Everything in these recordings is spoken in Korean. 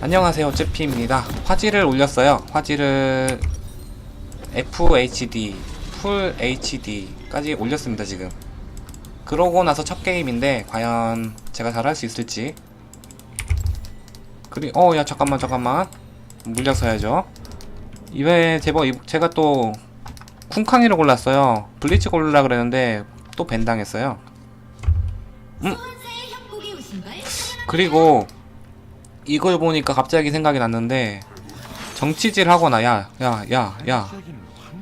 안녕하세요 쯔피입니다. 화질을 올렸어요. 화질을 FHD 풀 HD까지 올렸습니다 지금. 그러고 나서 첫 게임인데 과연 제가 잘할 수 있을지. 그리 어 야 잠깐만 잠깐만. 물려서야죠. 이번에 제법 이- 제가 또 쿵캉이를 골랐어요. 블리츠 고르라 그랬는데 또 밴당했어요. 걸 그리고 이걸 보니까 갑자기 생각이 났는데 정치질 하거나 야 야 야 야.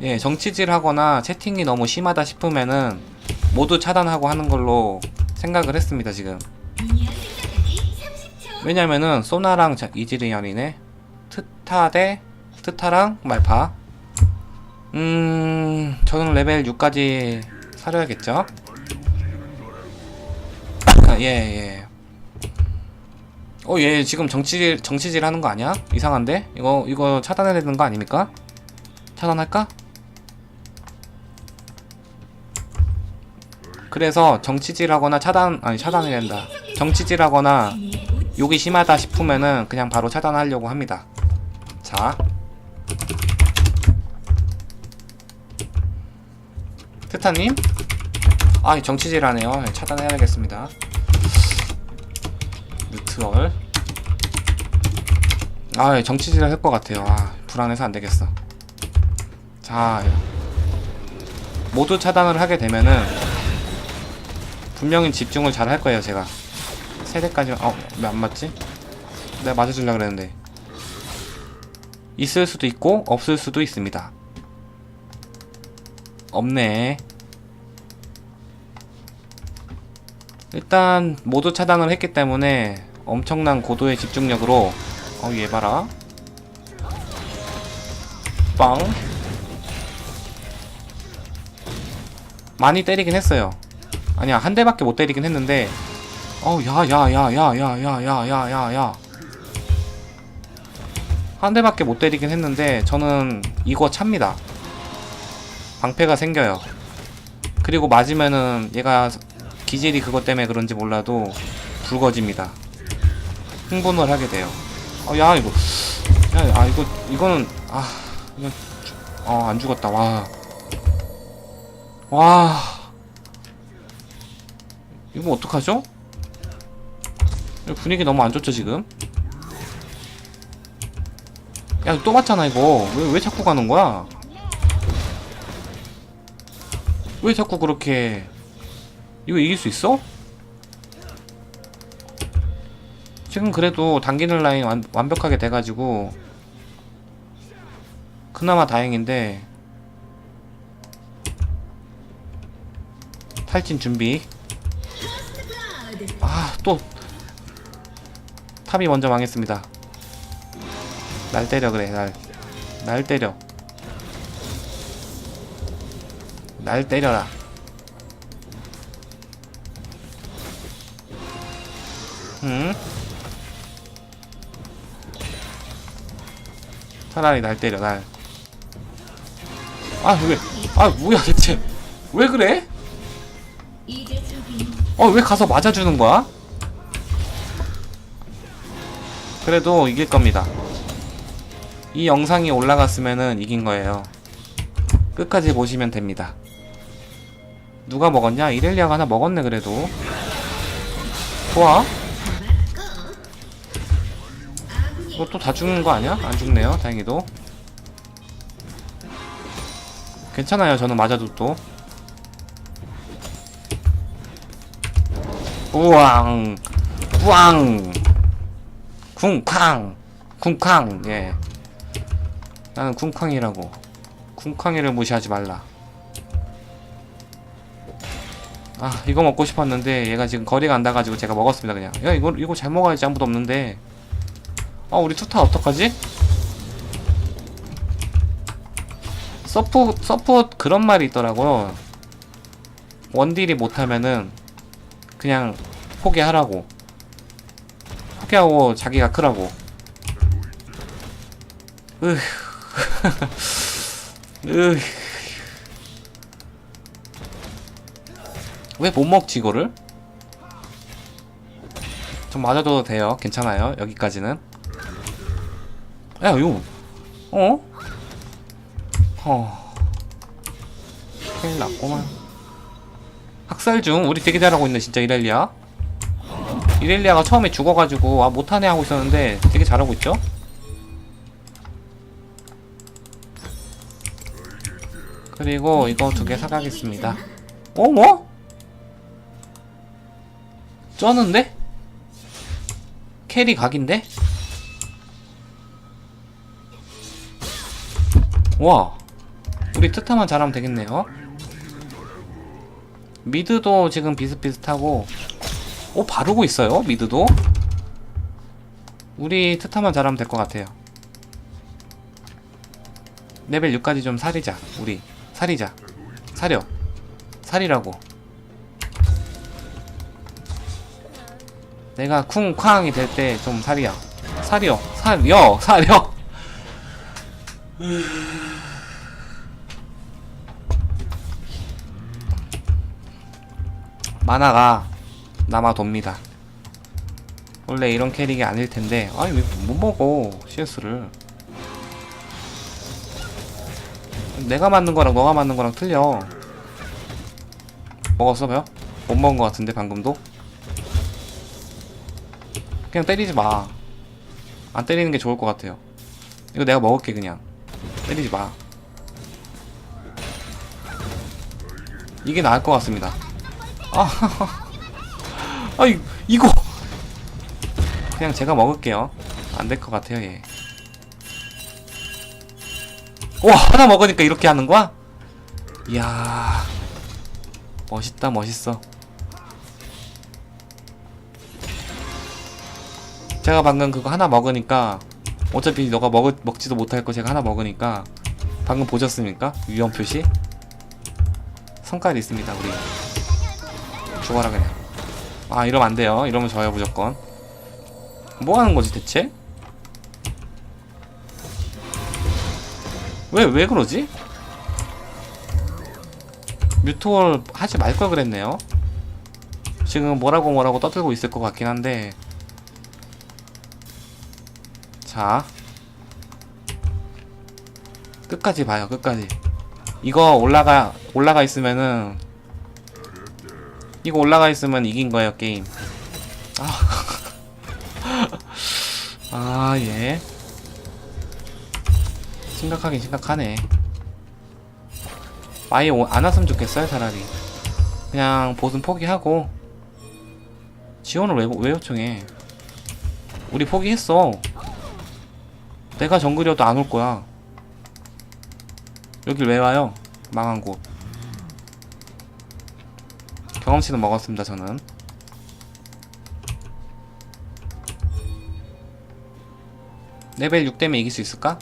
예 정치질 하거나 채팅이 너무 심하다 싶으면은 모두 차단하고 하는 걸로 생각을 했습니다 지금. 미니언 생성까지 30초. 왜냐면은 소나랑 자- 이즈리언이네. 트타 대 트타랑 말파. 음 저는 레벨 6까지 사려야겠죠? 아, 예 예 어 얘 지금 정치질 정치질 하는 거 아니야? 이상한데? 이거 이거 차단해야 되는 거 아닙니까? 차단할까? 그래서 정치질 하거나 차단 아니 차단이 된다 정치질 하거나 욕이 심하다 싶으면은 그냥 바로 차단하려고 합니다. 자. 트타님? 아, 정치질 하네요. 네, 차단해야겠습니다. 뉴트럴. 아, 정치질 할것 같아요. 아, 불안해서 안 되겠어. 자. 모두 차단을 하게 되면은 분명히 집중을 잘 할 거예요, 제가. 세대까지 어왜 안 맞지? 내가 맞아주려 그랬는데 있을 수도 있고 없을 수도 있습니다 없네 일단 모두 차단을 했기 때문에 엄청난 고도의 집중력으로 어얘 봐라. 빵. 많이 때리긴 했어요. 아니야 한 대밖에 못 때리긴 했는데. 어우 야야야야야야야야야야. 한 대밖에 못 때리긴 했는데 저는 이거 찹니다. 방패가 생겨요. 그리고 맞으면은 얘가 기질이 그것 때문에 그런지 몰라도 붉어집니다 흥분을 하게 돼요 어 야 이거 야, 아 이거 이거는 아 이거 어안 죽었다 와 와 이거 어떡하죠? 분위기 너무 안 좋죠 지금? 야 또 맞잖아 이거 왜, 왜 자꾸 가는 거야? 왜 자꾸 그렇게 이거 이길 수 있어? 지금 그래도 당기는 라인 완, 완벽하게 돼가지고 그나마 다행인데 탈진 준비. 아, 또 탑이 먼저 망했습니다. 날 때려 그래, 날. 날 때려. 날 때려라. 응? 차라리 날 때려, 날. 아, 왜? 아, 뭐야, 대체. 왜 그래? 어, 왜 가서 맞아주는 거야? 그래도 이길 겁니다. 이 영상이 올라갔으면은 이긴 거예요. 끝까지 보시면 됩니다. 누가 먹었냐? 이렐리아가 하나 먹었네, 그래도. 좋아. 또다 죽는 거 아니야? 안 죽네요, 다행히도. 괜찮아요, 저는 맞아도 또. 우왕. 우왕. 쿵쾅 쿵쾅 예. 나는 쿵쾅이라고. 쿵쾅이를 무시하지 말라. 아 이거 먹고 싶었는데 얘가 지금 거리가 안 닿아가지고 제가 먹었습니다 그냥. 야 이거 이거 잘 먹어야지. 아무도 없는데 아 우리 투타 어떡하지? 서포 서포 그런 말이 있더라고요. 원딜이 못하면은 그냥 포기하라고. 포기하고 자기가 크라고. 으휴 으휴 왜 못 먹지 이거를? 좀 맞아도 돼요. 괜찮아요. 여기까지는 야 이거 어? 어 큰일 났구만 학살 중 우리 되게 잘하고 있네 진짜 이렐리아 이렐리아가 처음에 죽어가지고 아 못하네 하고 있었는데 되게 잘하고 있죠? 그리고 이거 두 개 사가겠습니다 어 뭐? 쩌는데? 캐리 각인데? 와 우리 트타만 잘하면 되겠네요. 미드도 지금 비슷비슷하고 오 바르고 있어요 미드도. 우리 트타만 잘하면 될 것 같아요. 레벨 6까지 좀 사리자 우리. 사리자. 사려. 사리라고. 내가 쿵쾅이 될 때 좀 사리야. 사려. 사려. 사려 만화가 남아 돕니다. 원래 이런 캐릭이 아닐 텐데, 아니 왜 못 먹어 CS를? 내가 맞는 거랑 너가 맞는 거랑 틀려. 먹었어 벼? 못 먹은 거 같은데 방금도? 그냥 때리지 마. 안 때리는 게 좋을 것 같아요. 이거 내가 먹을게 그냥. 때리지 마. 이게 나을 것 같습니다. 아, 아 이 이거 그냥 제가 먹을게요. 안 될 것 같아요, 얘. 와 하나 먹으니까 이렇게 하는 거야? 이야 멋있다 멋있어. 제가 방금 그거 하나 먹으니까 어차피 너가 먹 먹지도 못할 거 제가 하나 먹으니까 방금 보셨습니까? 위험 표시? 성깔이 있습니다 우리. 죽어라 그냥. 아 이러면 안 돼요. 이러면 져요 무조건. 뭐 하는 거지 대체? 왜 왜 그러지? 뮤토월 하지 말 걸 그랬네요. 지금 뭐라고 뭐라고 떠들고 있을 것 같긴 한데. 자. 끝까지 봐요 끝까지. 이거 올라가 올라가 있으면은 이거 올라가 있으면 이긴 거예요 게임. 아, 아 예. 심각하긴 심각하네. 아예 오- 안 왔으면 좋겠어요 차라리. 그냥 보슨 포기하고 지원을 왜, 왜 요청해? 우리 포기했어. 내가 정글이어도 안 올 거야. 여길 왜 와요? 망한 곳. 경험치는 먹었습니다 저는. 레벨 6 되면 이길 수 있을까?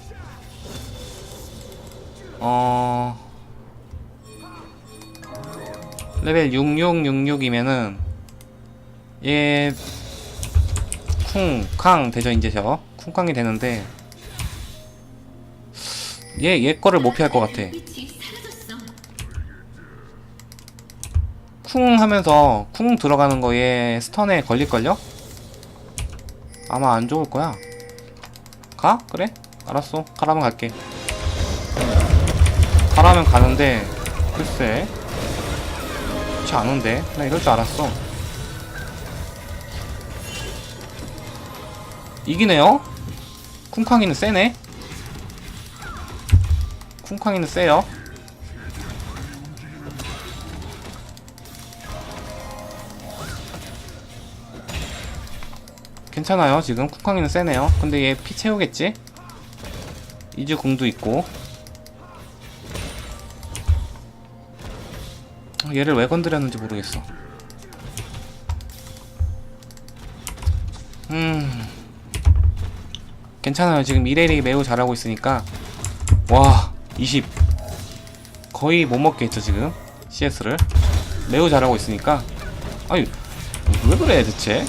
어... 레벨 6666이면은 얘 쿵쾅 되죠 이제 저. 쿵쾅이 되는데 얘 얘 거를 못 피할 것 같아 빛이 사라졌어. 쿵 하면서 쿵 들어가는 거에 스턴에 걸릴걸요? 아마 안 좋을 거야. 가? 그래? 알았어. 가라면 갈게. 가라면 가는데, 글쎄. 좋지 않은데? 나 이럴 줄 알았어. 이기네요? 쿵쾅이는 세네? 쿵쾅이는 세요. 괜찮아요. 지금 쿡팡이는 세네요. 근데 얘 피 채우겠지? 이즈 궁도 있고. 아, 얘를 왜 건드렸는지 모르겠어. 음. 괜찮아요. 지금 이레리 매우 잘하고 있으니까. 와20 거의 못 먹겠죠 지금. CS를. 매우 잘하고 있으니까. 아니 왜 그래 대체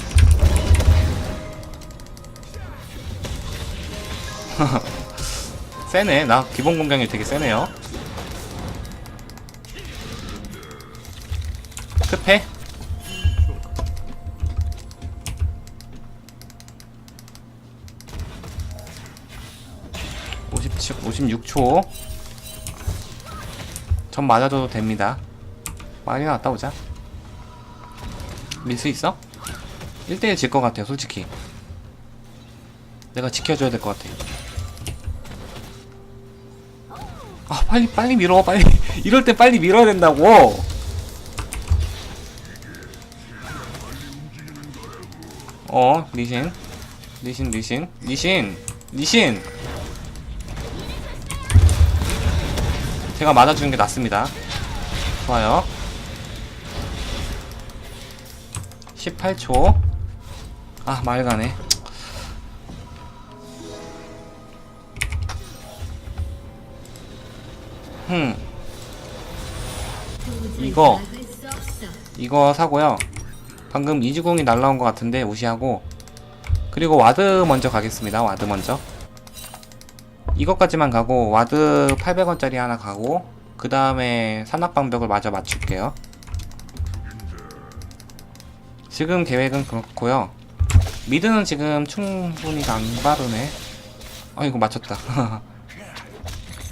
세네. 나 기본 공격이 되게 세네요. 급해? 57, 56초. 전 맞아줘도 됩니다. 많이 나왔다 보자. 밀 수 있어? 1대1 질 것 같아요, 솔직히. 내가 지켜줘야 될 것 같아. 아, 빨리, 빨리 밀어, 빨리. 이럴 때 빨리 밀어야 된다고! 어, 리신. 리신, 리신. 리신! 리신! 제가 맞아주는 게 낫습니다. 좋아요. 18초. 아, 말 가네. 흠, 도저히 이거. 이거 사고요. 방금 이지공이 날라온 것 같은데 무시하고. 그리고 와드 먼저 가겠습니다. 와드 먼저. 이것까지만 가고 와드 800원짜리 하나 가고 그 다음에 산악방벽을 마저 맞출게요. 지금 계획은 그렇고요. 미드는 지금 충분히 안 바르네. 아 이거 맞췄다.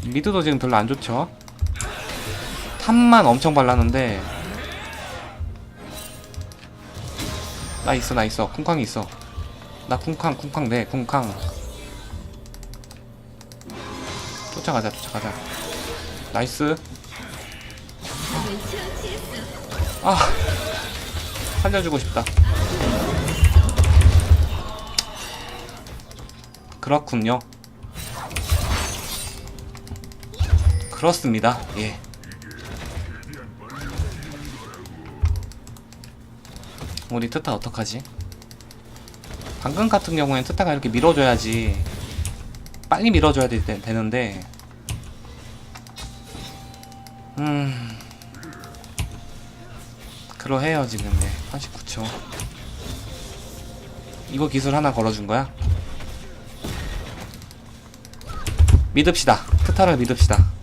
미드도 지금 별로 안 좋죠. 탑만 엄청 발랐는데. 나 있어 나 있어. 쿵쾅 있어. 나 쿵쾅 쿵쾅 네 쿵쾅. 쫓아가자 쫓아가자. 나이스. 아 살려주고 싶다. 그렇군요 그렇습니다. 예. 우리 트타 어떡하지? 방금 같은 경우엔 트타가 이렇게 밀어줘야지 빨리 밀어줘야 되, 되는데. 음. 그러해요 지금. 네 89초. 이거 기술 하나 걸어준 거야? 믿읍시다. 트타를 믿읍시다. 아,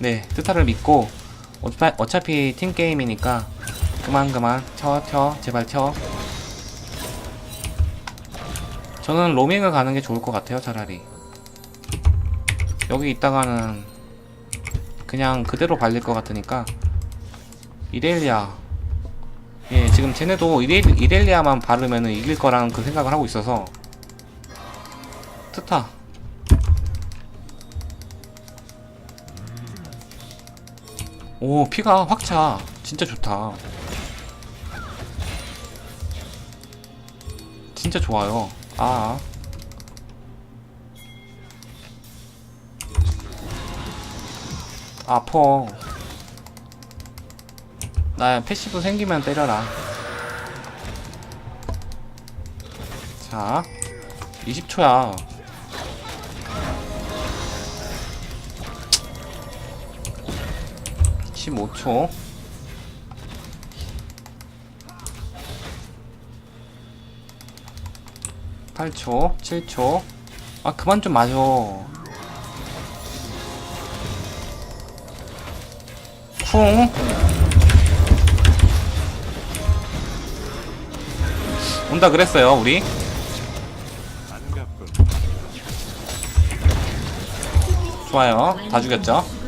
네 트타를 믿고 어차, 어차피 팀 게임이니까 그만 그만. 쳐 쳐. 제발 쳐. 저는 로밍을 가는 게 좋을 것 같아요 차라리. 여기 있다가는 그냥 그대로 발릴 것 같으니까. 이렐리아. 예 지금 쟤네도 이렐, 이렐리아만 바르면은 이길 거라는 그 생각을 하고 있어서. 트타 오 피가 확 차. 진짜 좋다. 진짜 좋아요. 아. 아퍼. 나 패시브 생기면 때려라. 자 20초야 15초. 8초 7초. 아 그만 좀 마셔. 쿵. 온다 그랬어요 우리. 좋아요. 다 죽였죠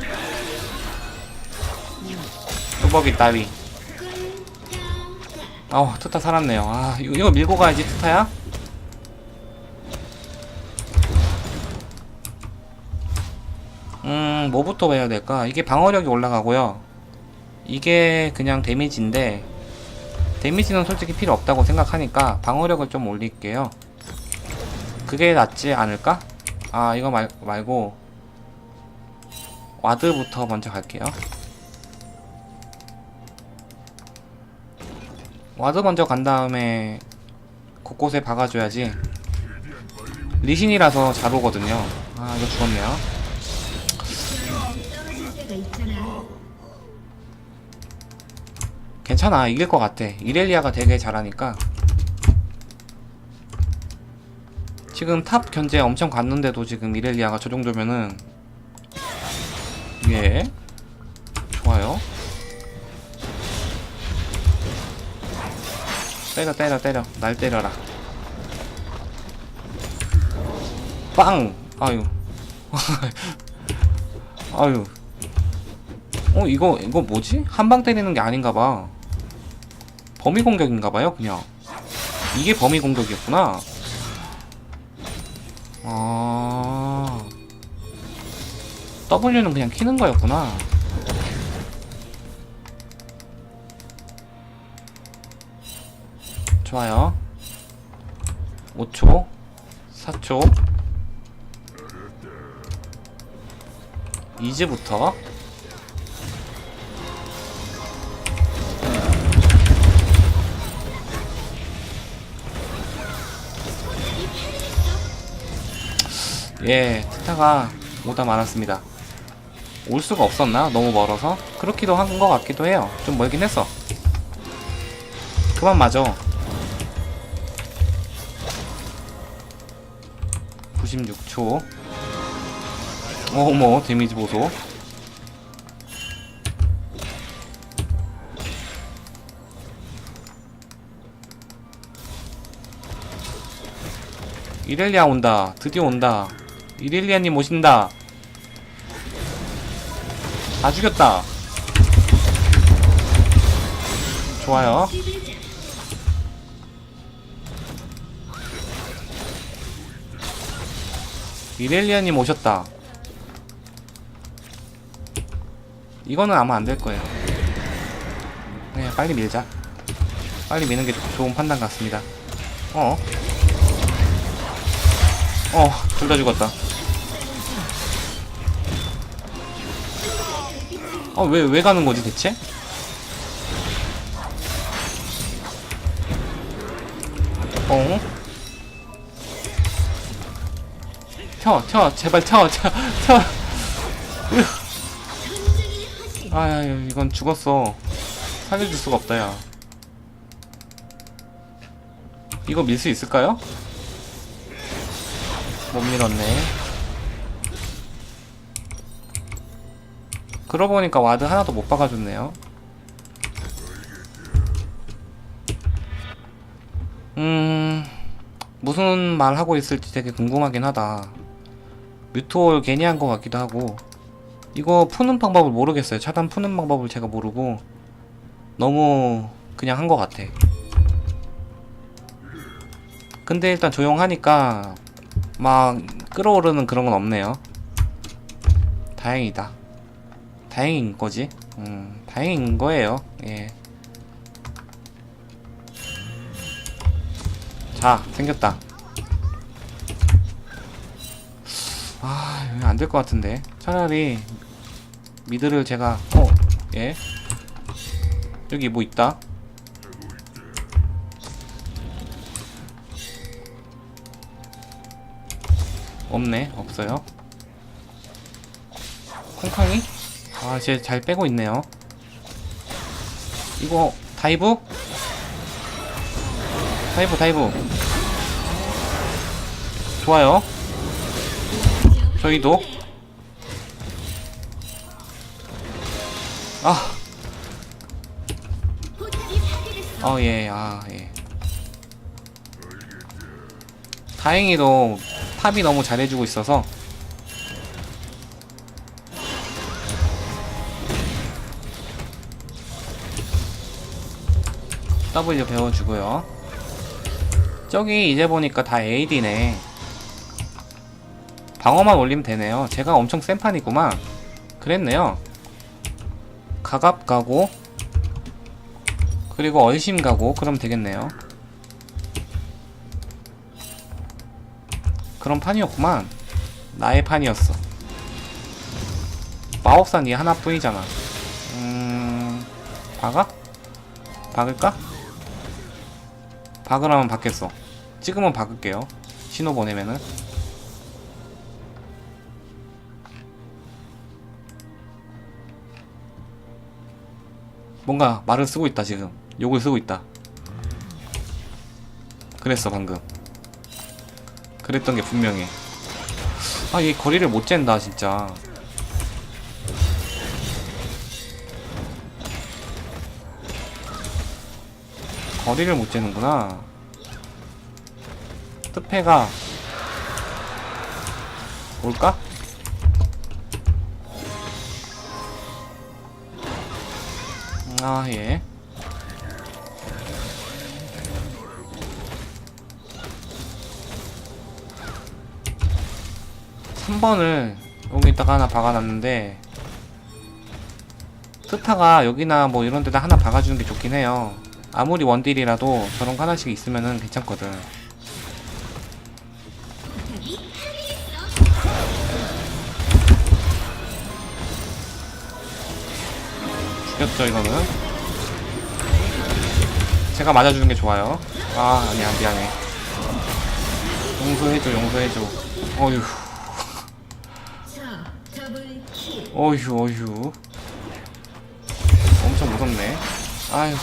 뚜벅이 따위 어 트타 살았네요. 아 이거, 이거 밀고 가야지 트타야? 음 뭐부터 해야 될까? 이게 방어력이 올라가고요. 이게 그냥 데미지인데 데미지는 솔직히 필요 없다고 생각하니까 방어력을 좀 올릴게요. 그게 낫지 않을까? 아 이거 말, 말고 와드부터 먼저 갈게요 와드 먼저 간 다음에 곳곳에 박아줘야지. 리신이라서 잘 오거든요. 아 이거 죽었네요. 괜찮아 이길 것 같아. 이렐리아가 되게 잘하니까. 지금 탑 견제 엄청 갔는데도 지금 이렐리아가 저 정도면은 예 때려 때려 때려 날 때려라 빵! 아유. 아유. 어, 이거, 이거 뭐지? 한 방 때리는 게 아닌가 봐. 범위 공격인가 봐요, 그냥. 이게 범위 공격이었구나. 아. W는 그냥 키는 거였구나. 좋아요. 5초, 4초. 이제부터 예, 트타가 오다 말았습니다. 올 수가 없었나? 너무 멀어서? 그렇기도 한 것 같기도 해요. 좀 멀긴 했어. 그만 맞아. 96초. 어머, 데미지 보소. 이렐리아 온다. 드디어 온다. 이렐리아님 오신다. 다 죽였다. 좋아요. 이렐리아님 오셨다. 이거는 아마 안 될 거예요. 네, 빨리 밀자. 빨리 미는 게 좋은 판단 같습니다. 어? 어, 둘 다 죽었다. 어, 왜, 왜 가는 거지, 대체? 튀어, 튀어, 제발 튀어. 전쟁의 화신 아, 야, 이건 죽었어. 살려줄 수가 없다, 야. 이거 밀 수 있을까요? 못 밀었네. 그러고 보니까 와드 하나도 못 박아줬네요. 음, 무슨 말 하고 있을지 되게 궁금하긴 하다. 뮤토올 괜히 한 것 같기도 하고. 이거 푸는 방법을 모르겠어요. 차단 푸는 방법을 제가 모르고 너무 그냥 한 것 같아. 근데 일단 조용하니까 막 끌어오르는 그런 건 없네요. 다행이다. 다행인 거지. 음, 다행인 거예요. 예. 자, 생겼다. 아, 여기 안될 것 같은데. 차라리 미드를 제가 어, 예. 여기 뭐 있다. 없네, 없어요. 콩팡이? 아, 쟤 잘 빼고 있네요. 이거 다이브? 다이브, 다이브. 좋아요. 저희도. 아, 어, 예, 아, 예. 다행히도 탑이 너무 잘해주고 있어서 W 배워주고요. 저기 이제 보니까 다 AD네. 방어만 올리면 되네요. 제가 엄청 센 판이구만. 그랬네요. 가갑 가고 그리고 얼심 가고 그럼 되겠네요. 그런 판이었구만. 나의 판이었어. 마법사 니 하나뿐이잖아. 음... 박아? 박을까? 박으라면 박겠어. 찍으면 박을게요. 신호 보내면은. 뭔가 말을 쓰고 있다 지금. 욕을 쓰고 있다. 그랬어 방금. 그랬던 게 분명해. 아 얘 거리를 못 잰다 진짜. 거리를 못 재는구나. 뜻패가 올까? 아, 예. 삼번을 여기다가 하나 박아놨는데 스타가 여기나 뭐 이런 데다 하나 박아주는 게 좋긴 해요. 아무리 원딜이라도 저런 거 하나씩 있으면은 괜찮거든. 죽였죠 이거는. 제가 맞아주는 게 좋아요. 아 아니야 미안해. 용서해줘 용서해줘. 어휴. 어휴 어휴. 엄청 무섭네. 아휴.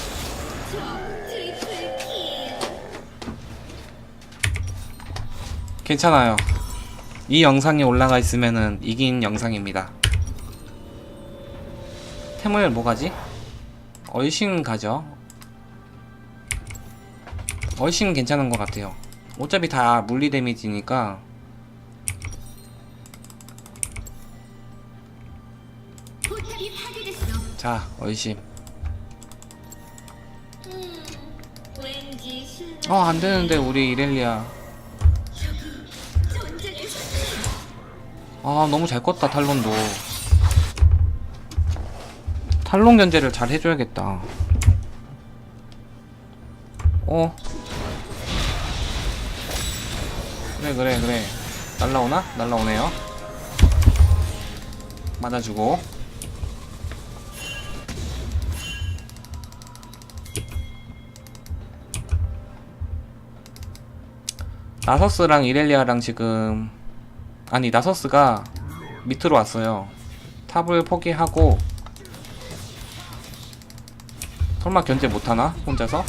괜찮아요. 이 영상이 올라가 있으면은 이긴 영상입니다 템을 뭐 가지? 얼씬 가죠. 얼씬 괜찮은 것 같아요. 어차피 다 물리 데미지니까. 자 얼씬 음, 어 안되는데 우리 이렐리아. 아 너무 잘 껐다 탈론도 탈론 견제를 잘 해줘야겠다. 어? 그래 그래 그래. 날라오나? 날라오네요. 맞아주고. 나서스랑 이렐리아랑 지금 아니 나서스가 밑으로 왔어요. 탑을 포기하고 설마 견제 못하나? 혼자서?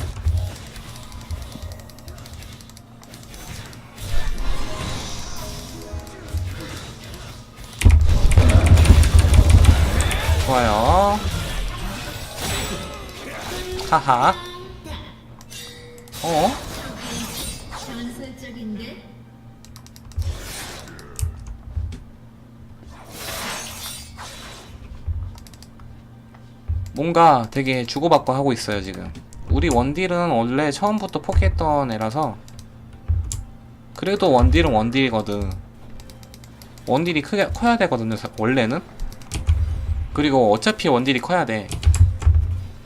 좋아요 하하 뭔가 되게 주고받고 하고 있어요 지금. 우리 원딜은 원래 처음부터 포기했던 애라서 그래도 원딜은 원딜이거든. 원딜이 크게 커야 되거든요 사- 원래는. 그리고 어차피 원딜이 커야 돼.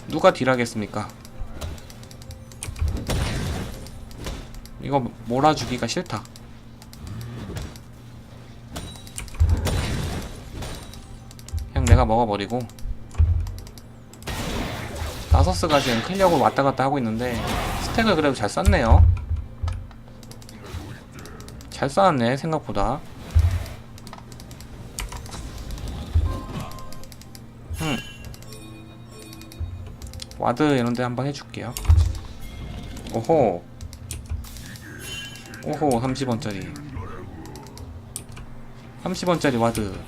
누가 딜하겠습니까? 이거 몰아주기가 싫다. 그냥 내가 먹어버리고 나서스가 지금 클리어고 왔다 갔다 하고 있는데 스택을 그래도 잘 썼네요. 잘 쌓았네 생각보다. 음. 와드 이런데 한번 해줄게요. 오호. 오호 30원짜리. 30원짜리 와드.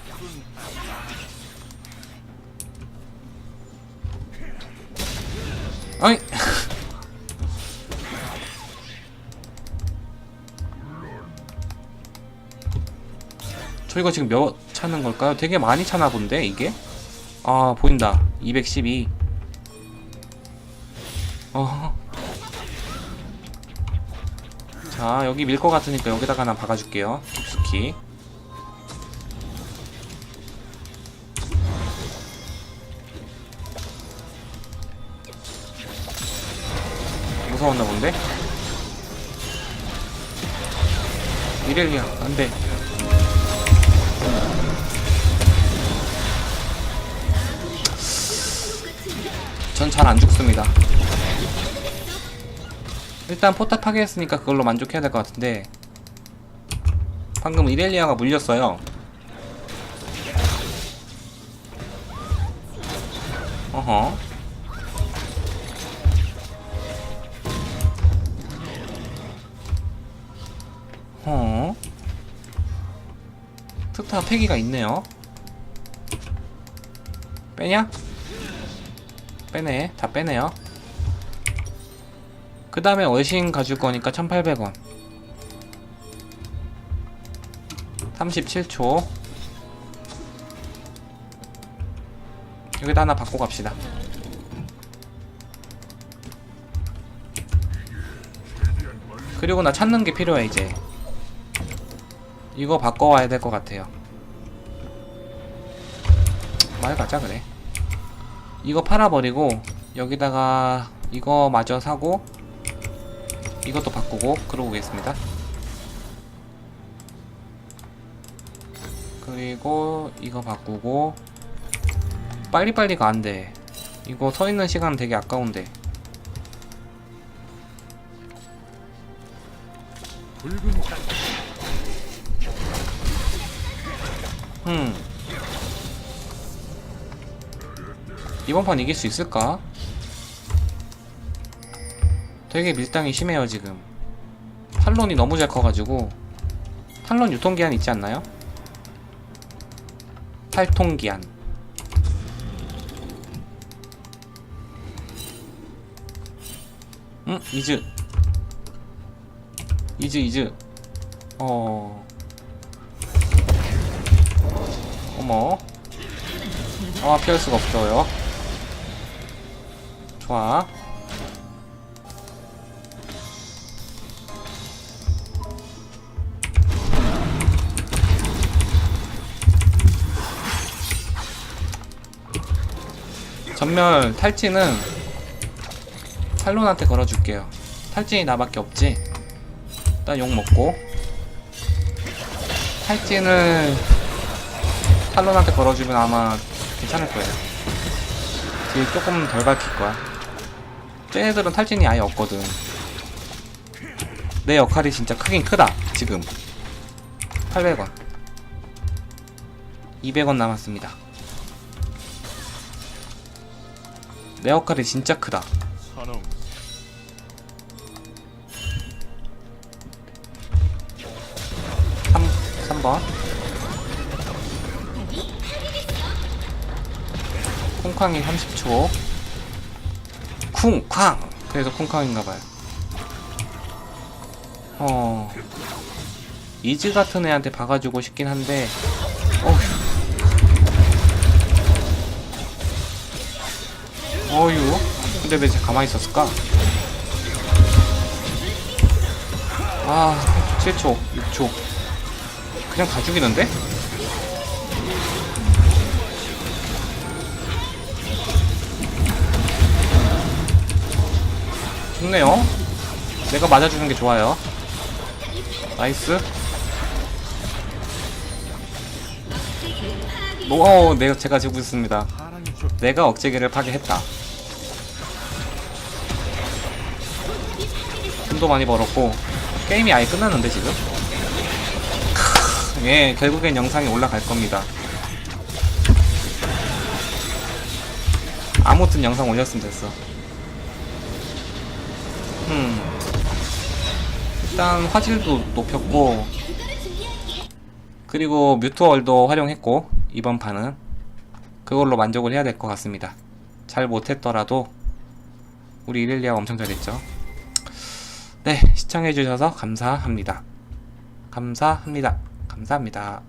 저 이거 지금 몇 차는 걸까요? 되게 많이 차나 본데 이게? 아 보인다 212 어. 자 여기 밀 것 같으니까 여기다가 하나 박아줄게요 깊숙이 무서웠나 본데? 이렐리아 안돼 전 잘 안 죽습니다 일단 포탑 파괴했으니까 그걸로 만족해야 될 것 같은데 방금 이렐리아가 물렸어요 어허 어? 특타 패기가 있네요. 빼냐? 빼네. 다 빼네요. 그 다음에 얼씬 가줄 거니까 1800원. 37초 여기다 하나 바꿔 갑시다 그리고 나 찾는 게 필요해 이제 이거 바꿔와야 될 것 같아요 말 가자 그래 이거 팔아버리고 여기다가 이거 마저 사고 이것도 바꾸고 그러고 오겠습니다. 그리고 이거 바꾸고 빨리빨리가 안돼. 이거 서있는 시간 되게 아까운데. 붉은 땅음 이번 판 이길 수 있을까? 되게 밀당이 심해요 지금. 탈론이 너무 잘 커가지고. 탈론 유통기한 있지 않나요? 탈통기한. 응? 이즈. 이즈 이즈. 어. 어머. 아 피할 수가 없어요 좋아 전멸 탈진은 탈론한테 걸어줄게요 탈진이 나밖에 없지 일단 욕 먹고 탈진을 탈론한테 걸어주면 아마 괜찮을 거예요. 딜 조금 덜 박힐 거야. 쟤네들은 탈진이 아예 없거든. 내 역할이 진짜 크긴 크다, 지금. 800원. 200원 남았습니다. 내 역할이 진짜 크다. 선홍 3, 3번. 쿵쾅이 30초. 쿵쾅! 그래서 쿵쾅인가봐요. 어. 이즈 같은 애한테 박아주고 싶긴 한데, 어휴. 어휴. 근데 왜 가만히 있었을까? 아, 7초, 6초. 그냥 다 죽이는데? 좋네요. 내가 맞아주는 게 좋아요. 나이스. 오, 내가 제가 지고 있습니다. 내가 억제기를 파괴했다. 돈도 많이 벌었고 게임이 아예 끝났는데 지금? 크, 예, 결국엔 영상이 올라갈 겁니다. 아무튼 영상 올렸으면 됐어. 음. 일단 화질도 높였고 그리고 뮤트월도 활용했고 이번 판은 그걸로 만족을 해야 될 것 같습니다. 잘 못했더라도 우리 이렐리아 엄청 잘했죠. 네, 시청해주셔서 감사합니다. 감사합니다. 감사합니다.